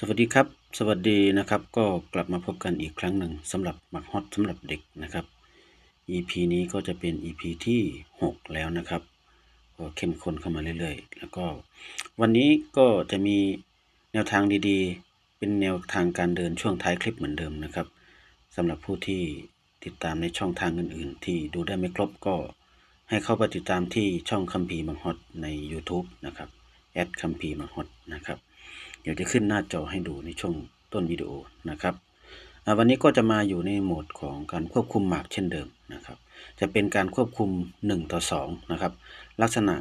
สวัสดีครับ สวัสดีนะครับ ก็กลับมาพบกันอีกครั้งหนึ่งสำหรับหมักฮอตสำหรับเด็กนะครับ EP นี้ก็จะเป็น EP ที่ 6 แล้วนะครับ ก็เข้มข้นเข้ามาเรื่อยๆ แล้วก็วันนี้ก็จะมีแนวทางดีๆ เป็นแนวทางการเดินช่วงท้ายคลิปเหมือนเดิมนะครับสำหรับผู้ที่ติดตามในช่องทางอื่นๆ ที่ดูได้ไม่ครบก็ให้เข้าไปติดตามที่ช่องคัมภีร์มังฮอตใน YouTube นะครับแอดคัมภีร์มังฮอตนะครับ ดี๋ยวจะขึ้นหน้าจอให้ดูในช่วงต้นวิดีโอนะครับวันนี้ก็จะมาอยู่ในโหมดของการควบคุมหมากเช่นเดิมนะครับ จะเป็นการควบคุม 1 ต่อ2นะครับลักษณะ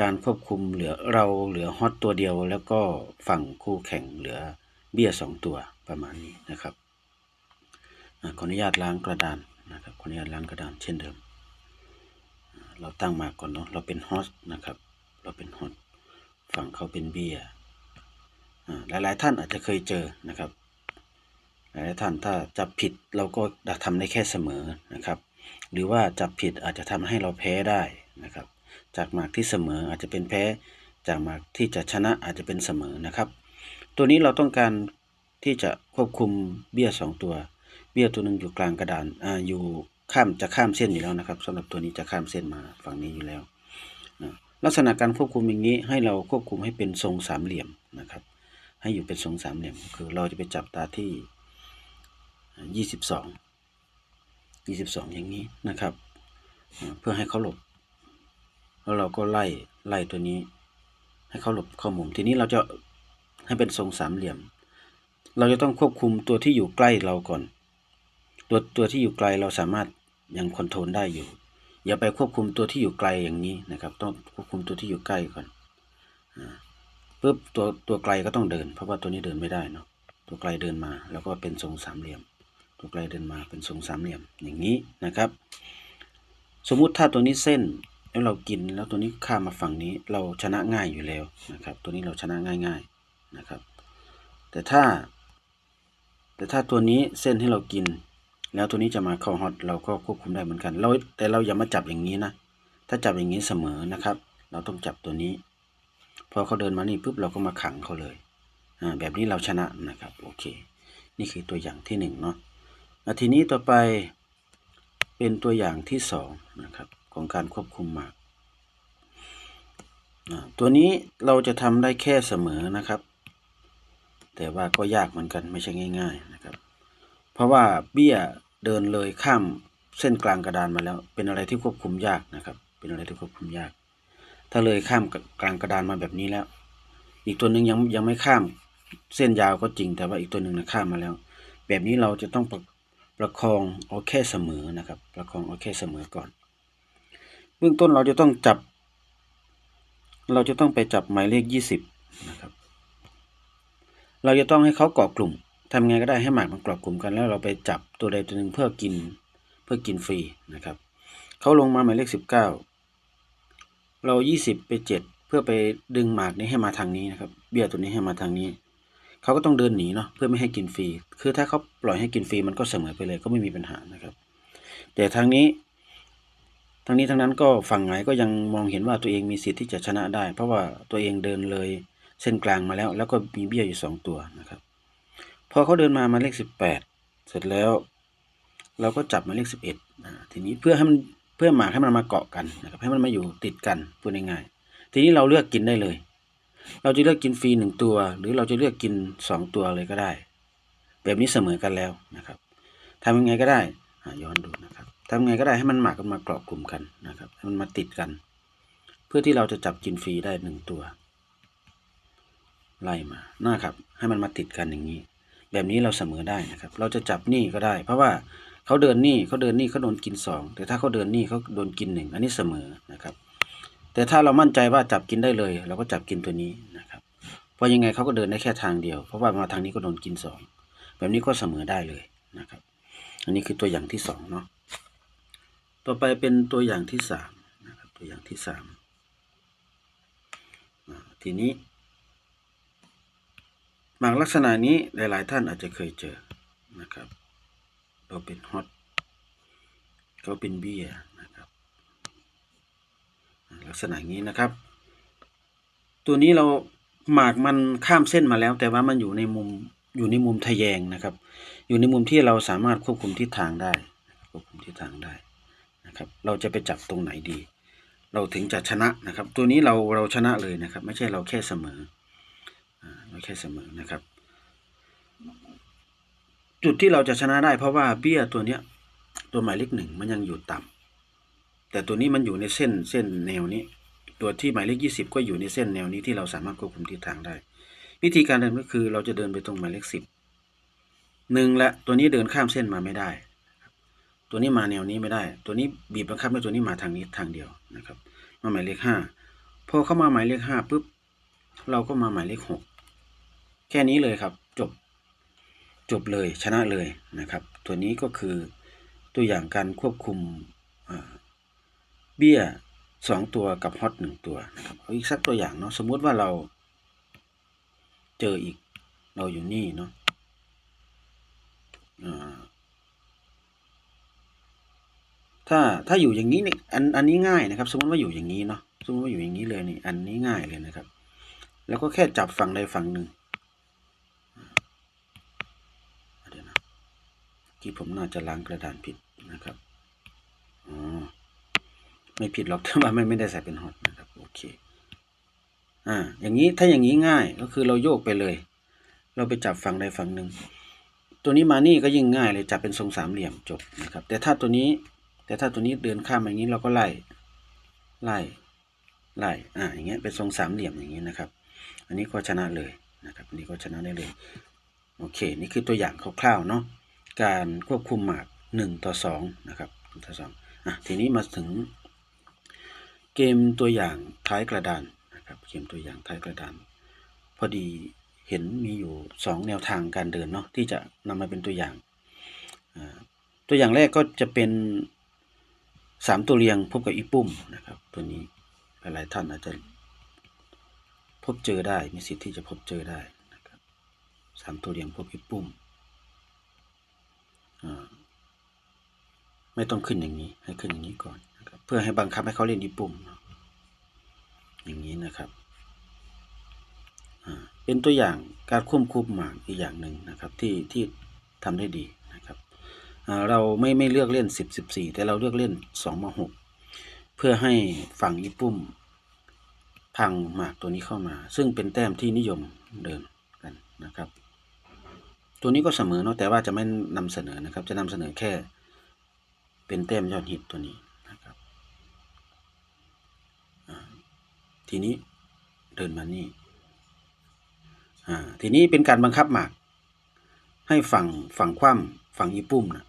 การควบคุมเหลือเราเหลือฮอตตัวเดียว แล้วก็ฝั่งคู่แข่งเหลือเบี้ย 2 ตัวประมาณนี้นะครับขออนุญาตล้างกระดานนะครับขออนุญาตล้างกระดานเช่นเดิม เราตั้งหมากก่อนเนาะเราเป็นฮอตนะครับ เราเป็นฮอตฝั่งเขาเป็นเบี้ย หลายๆท่านอาจจะเคยเจอนะครับ หลายๆท่านถ้าจับผิดเราก็ทำได้แค่เสมอนะครับ หรือว่าจับผิดอาจจะทำให้เราแพ้ได้นะครับ จากหมากที่เสมออาจจะเป็นแพ้ จากหมากที่จะชนะอาจจะเป็นเสมอนะครับ ตัวนี้เราต้องการที่จะควบคุมเบี้ยสองตัว เบี้ยตัวหนึ่งอยู่กลางกระดานอ่าอยู่ข้ามจะข้ามเส้นอยู่แล้วนะครับสำหรับตัวนี้จะข้ามเส้นมาฝั่งนี้อยู่แล้วนะลักษณะการควบคุมอย่างนี้ให้เราควบคุมให้เป็นทรงสามเหลี่ยมนะครับ ให้อยู่เป็นทรงสามเหลี่ยมคือเราจะไปจับตาที่ยี่สิบสองยี่สิบสองอย่างนี้นะครับ เพื่อให้เขาหลบ แล้วเราก็ไล่ไล่ตัวนี้ ให้เขาหลบเข้ามุมทีนี้เราจะให้เป็นทรงสามเหลี่ยม เราจะต้องควบคุมตัวที่อยู่ใกล้เราก่อน ตัวตัวที่อยู่ไกลเราสามารถยังคอนโทรลได้อยู่ อย่าไปควบคุมตัวที่อยู่ไกลอย่างนี้นะครับ ต้องควบคุมตัวที่อยู่ใกล้ก่อนอ่า ปุ๊บตัวตัวไกลก็ต้องเดิน เพราะว่าตัวนี้เดินไม่ได้เนาะตัวไกลเดินมา แล้วก็เป็นทรงสามเหลี่ยม ตัวไกลเดินมาเป็นทรงสามเหลี่ยมอย่างนี้นะครับ สมมุติถ้าตัวนี้เส้นแล้วเรากินแล้วตัวนี้ข้ามมาฝั่งนี้เราชนะง่ายอยู่แล้วนะครับ ตัวนี้เราชนะง่ายๆนะครับ แต่ถ้า แต่ถ้าตัวนี้เส้นให้เรากิน แล้วตัวนี้จะมาเข้าฮอตเราก็ควบคุมได้เหมือนกันเราแต่เราอย่ามาจับอย่างนี้นะถ้าจับอย่างนี้เสมอนะครับ เราต้องจับตัวนี้ พอเขาเดินมานี่ปุ๊บเราก็มาขังเขาเลยอ่าแบบนี้เราชนะนะครับโอเค นี่คือตัวอย่างที่หนึ่งเนาะะทีนี้ต่อไปเป็นตัวอย่างที่สองนะครับของการควบคุมหมากอ่าตัวนี้เราจะทำได้แค่เสมอนะครับ แต่ว่าก็ยากเหมือนกันไม่ใช่ง่าย ๆนะครับ เพราะว่าเบี้ยเดินเลยข้ามเส้นกลางกระดานมาแล้ว เป็นอะไรที่ควบคุมยากนะครับ เป็นอะไรที่ควบคุมยาก ถ้าเลยข้ามกลางกระดานมาแบบนี้แล้ว อีกตัวหนึ่งยังยังไม่ข้ามเส้นยาวก็จริงแต่ว่าอีกตัวหนึ่งนะข้ามมาแล้ว แบบนี้เราจะต้องประประคองเอาแค่เสมอนะครับ ประคองเอาแค่เสมอก่อน เบื้องต้นเราจะต้องจับ เราจะต้องไปจับหมายเลขยี่สิบนะครับ เราจะต้องให้เขาเกาะกลุ่มทำไงก็ได้ให้หมากมันเกาะกลุ่มกันแล้วเราไปจับตัวใดตัวหนึ่งเพื่อกินเพื่อกินฟรีนะครับเขาลงมาหมายเลขสิบเก้า เรายี่สิบไปเจ็ดเพื่อไปดึงหมากนี้ให้มาทางนี้นะครับ เบี้ยตัวนี้ให้มาทางนี้ เขาก็ต้องเดินหนีเนาะเพื่อไม่ให้กินฟรี คือถ้าเขาปล่อยให้กินฟรีมันก็เสมอไปเลยก็ไม่มีปัญหานะครับ แต่ทางนี้ทางนี้ทางนั้นก็ฝั่งไหนก็ยังมองเห็นว่าตัวเองมีสิทธิ์ที่จะชนะได้ เพราะว่าตัวเองเดินเลยเส้นกลางมาแล้ว แล้วก็มีเบี้ยอยู่สองตัวนะครับพอเขาเดินมามาเลขสิบแปดเสร็จแล้ว เราก็จับมาเลขสิบเอ็ดทีนี้เพื่อให้มัน เพื่อหมากให้มันมาเกาะกันนะครับให้มันมาอยู่ติดกันพูดง่ายๆทีนี้เราเลือกกินได้เลย เราจะเลือกกินฟรีหนึ่งตัว หรือเราจะเลือกกินสองตัวเลยก็ได้ แบบนี้เสมอกันแล้วนะครับทำยังไงก็ได้ย้อนดูนะครับทำยังไงก็ได้ให้มันหมากกันมาเกาะกลุ่มกันนะครับให้มันมาติดกัน เพื่อที่เราจะจับกินฟรีได้หนึ่งตัวไล่มานะครับ ให้มันมาติดกันอย่างนี้ แบบนี้เราเสมอได้นะครับ เราจะจับนี่ก็ได้ เพราะว่า เขาเดินนี่เขาเดินนี่เขาโดนกินสองแต่ถ้าเขาเดินนี่เขาโดนกินหนึ่งอันนี้เสมอนะครับ แต่ถ้าเรามั่นใจว่าจับกินได้เลยเราก็จับกินตัวนี้นะครับ เพราะยังไงเขาก็เดินได้แค่ทางเดียว เพราะว่ามาทางนี้ก็โดนกินสองแบบนี้ก็เสมอได้เลยนะครับ อันนี้คือตัวอย่างที่สองเนาะต่อไปเป็นตัวอย่างที่สามนะครับตัวอย่างที่สามทีนี้หมากลักษณะนี้หลาย ๆ ท่านอาจจะเคยเจอนะครับ เราเป็นฮอตเขาเป็นเบียนะครับลักษณะอย่างนี้นะครับ ตัวนี้เราหมากมันข้ามเส้นมาแล้ว แต่ว่ามันอยู่ในมุมอยู่ในมุมทะแยงนะครับ อยู่ในมุมที่เราสามารถควบคุมทิศทางได้ควบคุมทิศทางได้นะครับ เราจะไปจับตรงไหนดี เราถึงจะชนะนะครับ ตัวนี้เราเราชนะเลยนะครับ ไม่ใช่เราแค่เสมออ่าเราแค่เสมอนะครับ จุดที่เราจะชนะได้เพราะว่าเบี้ยตัวเนี้ย ตัวหมายเลขหนึ่งมันยังอยู่ต่ำแต่ตัวนี้มันอยู่ในเส้นเส้นแนวนี้ ตัวที่หมายเลขยี่สิบก็อยู่ในเส้นแนวนี้ที่เราสามารถควบคุมทิศทางได้ วิธีการเดินก็คือเราจะเดินไปตรงหมายเลขสิบหนึ่งละตัวนี้เดินข้ามเส้นมาไม่ได้ ตัวนี้มาแนวนี้ไม่ได้ ตัวนี้บีบบังคับให้ตัวนี้มาทางนี้ทางเดียวนะครับ มาหมายเลขห้าพอเข้ามาหมายเลขห้าปุ๊บเราก็มาหมายเลขหกแค่นี้เลยครับจบ จบเลยชนะเลยนะครับ ตัวนี้ก็คือตัวอย่างการควบคุมเบี้ยสองตัวกับฮอตหนึ่งตัวนะครับเอาอีกสักตัวอย่างเนาะสมมุติว่าเราเจออีกเราอยู่นี่เนาะถ้าถ้าอยู่อย่างนี้นี่อันอันนี้ง่ายนะครับ สมมติว่าอยู่อย่างนี้เนาะสมมติว่าอยู่อย่างนี้เลยนี่อันนี้ง่ายเลยนะครับ แล้วก็แค่จับฝั่งใดฝั่งหนึ่ง เดี๋ยวนะ ที่ผมน่าจะล้างกระดานผิดนะครับอ๋อไม่ผิดหรอกแต่ว่าไม่ไม่ได้ใส่เป็นฮอตนะครับโอเคอ่าอย่างนี้ถ้าอย่างนี้ง่ายก็คือเราโยกไปเลย เราไปจับฝั่งใดฝั่งหนึ่งตัวนี้มานี่ก็ยิ่งง่ายเลยจับเป็นทรงสามเหลี่ยมจบนะครับ แต่ถ้าตัวนี้ แต่ถ้าตัวนี้เดินข้ามอย่างนี้เราก็ไล่ไล่ไล่อ่าอย่างเงี้ยเป็นทรงสามเหลี่ยมอย่างนี้นะครับ อันนี้ก็ชนะเลยนะครับอันนี้ก็ชนะได้เลยโอเค นี่คือตัวอย่างคร่าวๆเนาะ การควบคุมหมากหนึ่งต่อสองนะครับหนึ่งต่อสองอะทีนี้มาถึง เกมตัวอย่างท้ายกระดานนะครับเกมตัวอย่างท้ายกระดาน พอดีเห็นมีอยู่สองแนวทางการเดินเนาะที่จะนำมาเป็นตัวอย่าง ตัวอย่างแรกก็จะเป็นสามตัวเรียงพบกับอีปุ่มนะครับ ตัวนี้หลายท่านอาจจะพบเจอได้มีสิทธิ์ที่จะพบเจอได้นะครับสามตัวเรียงพวกอีปุ่ม ไม่ต้องขึ้นอย่างนี้ ให้ขึ้นอย่างนี้ก่อนนะครับเพื่อให้บังคับให้เขาเล่นอีปุ่ม อย่างนี้นะครับเป็นตัวอย่างการควบคุมหมากอีกอย่างหนึ่งนะครับ ที่ที่ทำได้ดีนะครับเราไม่ไม่เลือกเล่นสิบสิบสี่แต่เราเลือกเล่นสองมาหกเพื่อให้ฝั่งอีปุ่มพังหมากตัวนี้เข้ามา ซึ่งเป็นแต้มที่นิยมเดินกันนะครับ ตัวนี้ก็เสมอเนาะแต่ว่าจะไม่นำเสนอนะครับ จะนำเสนอแค่ เป็นแต้มยอดฮิตตัวนี้นะครับทีนี้เดินมานี่อ่าทีนี้เป็นการบังคับหมาก ให้ฝั่งฝั่งคว่ำฝั่งอีปุ่มนะ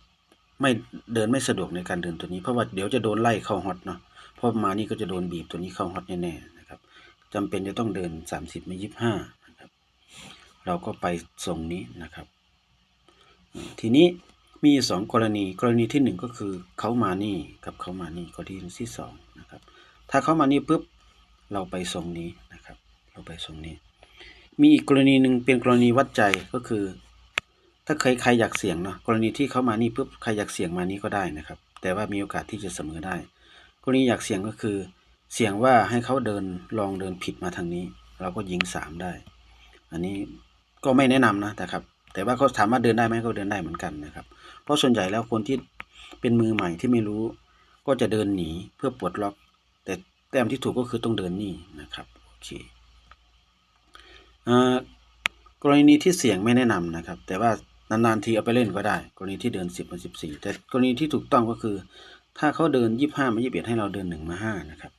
ไม่เดินไม่สะดวกในการเดินตัวนี้เพราะว่าเดี๋ยวจะโดนไล่เข้าฮอตเนาะเพราะมานี่ก็จะโดนบีบตัวนี้เข้าฮอตแน่ๆนะครับจำเป็นจะต้องเดินสามสิบไม่ยี่ห้านะครับ เราก็ไปทรงนี้นะครับ ทีนี้มีสองกรณี กรณีที่หนึ่งก็คือเขามานี่กับเขามานี่กรณีที่สองนะครับ ถ้าเขามานี่ปุ๊บเราไปทรงนี้นะครับ เราไปทรงนี้ มีอีกกรณีหนึ่งเป็นกรณีวัดใจก็คือ ถ้าใครใครอยากเสี่ยงเนาะกรณีที่เขามานี่ปุ๊บใครอยากเสี่ยงมานี่ก็ได้นะครับ แต่ว่ามีโอกาสที่จะเสมอได้ กรณีอยากเสี่ยงก็คือ เสี่ยงว่าให้เขาเดินลองเดินผิดมาทางนี้ เราก็ยิงสามได้ อันนี้ก็ไม่แนะนำนะแต่ครับ แต่ว่าเขาถามว่าเดินได้ไหมก็เดินได้เหมือนกันนะครับ เพราะส่วนใหญ่แล้วคนที่เป็นมือใหม่ที่ไม่รู้ ก็จะเดินหนีเพื่อปลดล็อก แต่แต้มที่ถูกก็คือต้องเดินนี่นะครับโอเคอกรณีที่เสี่ยงไม่แนะนำนะครับ แต่ว่านานๆทีเอาไปเล่นก็ได้ กรณีที่เดินสิบมาสิบสี่แต่กรณีที่ถูกต้องก็คือ ถ้าเขาเดินยี่ห้ามายี่สิบให้เราเดินหนึ่งมาห้านะครับ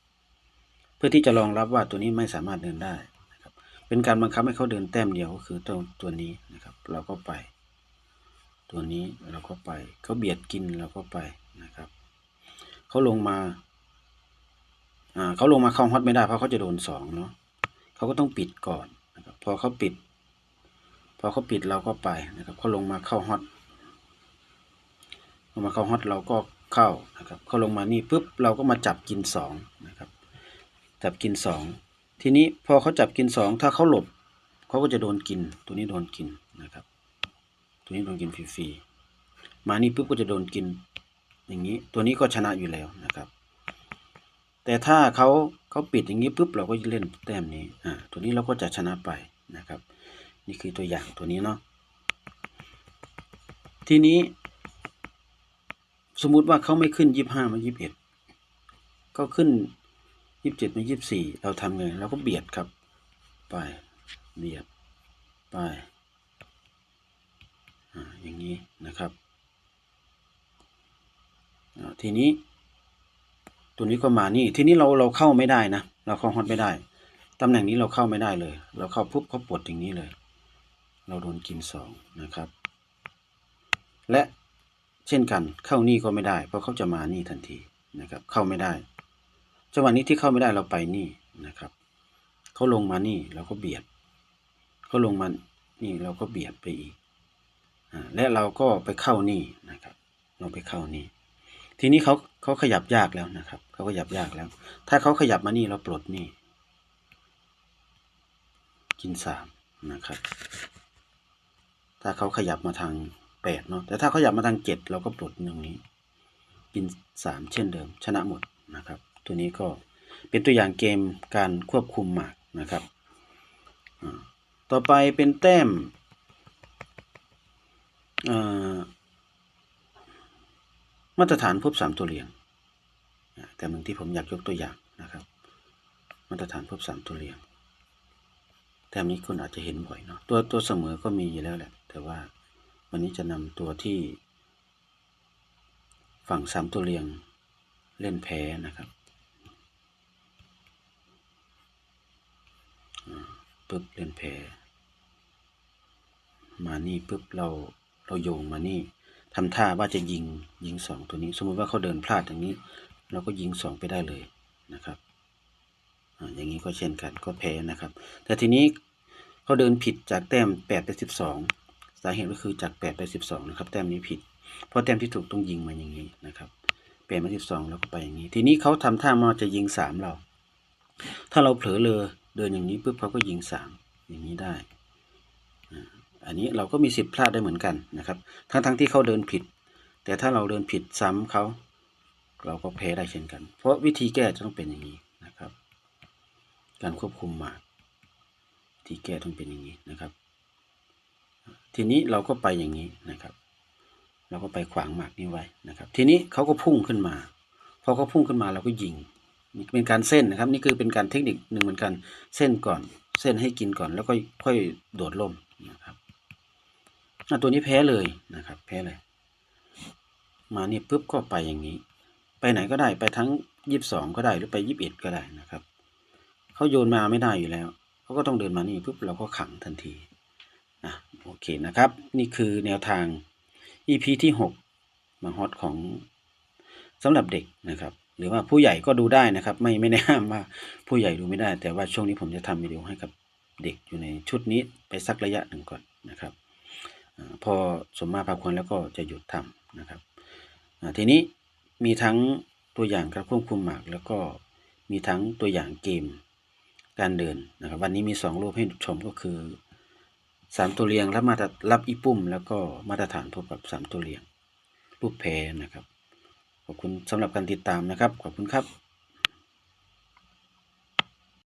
เพื่อที่จะรองรับว่าตัวนี้ไม่สามารถเดินได้ เป็นการบังคับให้เขาเดินแต้มเดียวก็คือตัวตัวนี้นะครับ เราก็ไป ตัวนี้เราก็ไปเขาเบียดกินเราก็ไปนะครับเขาลงมาอ่าเขาลงมาเข้าฮอตไม่ได้เพราะเขาจะโดนสองเนาะเขาก็ต้องปิดก่อนนะครับพอเขาปิด พอเขาปิดเราก็ไปนะครับเขาลงมาเข้าฮอตลงมาเข้าฮอตเราก็เข้านะครับเขาลงมานี่ปุ๊บเราก็มาจับกินสองนะครับจับกินสอง ทีนี้พอเขาจับกินสองถ้าเขาหลบเขาก็จะโดนกิน ตัวนี้โดนกินนะครับ ตัวนี้โดนกินฟรีๆมานี่ปุ๊บก็จะโดนกิน อย่างนี้ตัวนี้ก็ชนะอยู่แล้วนะครับ แต่ถ้าเขาเขาปิดอย่างนี้ปุ๊บเราก็เล่นแต้มนี้อ่าตัวนี้เราก็จะชนะไปนะครับ นี่คือตัวอย่างตัวนี้เนาะทีนี้ สมมุติว่าเขาไม่ขึ้นยี่ห้ามายี่สิบเอ็ดก็ขึ้น ยี่สิบเจ็ดมายี่สิบสี่เราทำไงเราก็เบียดครับ ไป เบียด ไปออย่างนี้นะครับทีนี้ ตัวนี้ก็มานี่ ทีนี้เราเราเข้าไม่ได้นะ เราเข้าฮอตไม่ได้ ตำแหน่งนี้เราเข้าไม่ได้เลย เราเข้าปุ๊บเขาปลดอย่างนี้เลย เราโดนกินสองนะครับ และเช่นกันเข้านี่ก็ไม่ได้ เพราะเขาจะมานี่ทันทีนะครับ เข้าไม่ได้ จังหวะนี้ที่เข้าไม่ได้เราไปนี่นะครับเขาลงมานี่เราก็เบียดเขาลงมานี่เราก็เบียดไปอีกอและเราก็ไปเข้านี่นะครับ เราไปเข้านี่ทีนี้เขาเขาขยับยากแล้วนะครับเขาขยับยากแล้ว ถ้าเขาขยับมานี่เราปลดนี่ กินสามนะครับ ถ้าเขาขยับมาทางแปดเนาะแต่ถ้าเขาขยับมาทางเจ็ดเราก็ปลดตรงนี้ กินสามเช่นเดิม ชนะหมดนะครับ ตัวนี้ก็เป็นตัวอย่างเกมการควบคุมหมากนะครับ ต่อไปเป็นแต้มมาตรฐานพบสามตัวเรียงแต่หนึ่งที่ผมอยากยกตัวอย่างนะครับ มาตรฐานพบสามตัวเรียงแต้มนี้คุณอาจจะเห็นบ่อยเนาะตัวตัวเสมอก็มีอยู่แล้วแหละ แต่ว่าวันนี้จะนำตัวที่ฝั่งสามตัวเรียงเล่นแพ้นะครับอ่า ปึ๊บเล่นแพ้มานี่ปึ๊บเราเราโยงมานี่ทำท่าว่าจะยิงยิงสองตัวนี้ สมมุติว่าเขาเดินพลาดอย่างนี้ เราก็ยิงสองไปได้เลยนะครับอย่างนี้ก็เช่นกันก็แพ้นะครับ แต่ทีนี้เขาเดินผิดจากแต้มแปดไปสิบสองสาเหตุก็คือจากแปดไปสิบสองนะครับแต้มนี้ผิด เพราะแต้มที่ถูกต้องยิงมาอย่างนี้นะครับแปดมาสิบสองแล้วก็ไปอย่างนี้ ทีนี้เขาทำท่ามาจะยิงสามเรา ถ้าเราเผลอเลย เดินอย่างนี้ปุ๊บเขาก็ยิงสามอย่างนี้ได้อันนี้เราก็มีสิทธิ์พลาดได้เหมือนกันนะครับ ทั้งทั้งที่เขาเดินผิด แต่ถ้าเราเดินผิดซ้ำเขาเราก็แพ้ได้เช่นกัน เพราะวิธีแก้จะต้องเป็นอย่างนี้นะครับ การควบคุมหมากวิธีแก้ต้องเป็นอย่างนี้นะครับ ทีนี้เราก็ไปอย่างนี้นะครับ เราก็ไปขวางหมากนี้ไว้นะครับ ทีนี้เขาก็พุ่งขึ้นมาพอเขาพุ่งขึ้นมาเราก็ยิง นี่เป็นการเส้นนะครับ นี่คือเป็นการเทคนิคหนึ่งเหมือนกัน เส้นก่อน เส้นให้กินก่อนแล้วก็ค่อยโดดล่มนะครับตัวนี้แพ้เลยนะครับ แพ้เลย มานี่ปุ๊บก็ไปอย่างนี้ ไปไหนก็ได้ไปทั้งยี่สิบสองก็ได้หรือไปยี่สิบเอ็ดก็ได้นะครับเขาโยนมาไม่ได้อยู่แล้วเขาก็ต้องเดินมานี่ปุ๊บเราก็ขังทันทีนะโอเคนะครับ นี่คือแนวทาง EP ที่หกมาฮอตของสำหรับเด็กนะครับ รือว่าผู้ใหญ่ก็ดูได้นะครับ ไม่ไม่ได้ห้ามว่าผู้ใหญ่ดูไม่ได้ แต่ว่าช่วงนี้ผมจะทำวิดีโอให้กับเด็กอยู่ในชุดนี้ไปสักระยะหนึ่งก่อนนะครับอพอสมมาพาควรแล้วก็จะหยุดทำนะครับทีนี้มีทั้งตัวอย่างการควบคุมหมาก แล้วก็มีทั้งตัวอย่างเกมการเดินนะครับ วันนี้มีสองรูปให้ชมก็คือสามตัวเรียงรับมาตรรับอีปุ่ม แล้วก็มาตรฐานพบกับสามตัวเรียง รูปแพรนะครับ ขอบคุณสำหรับการติดตามนะครับ ขอบคุณครับ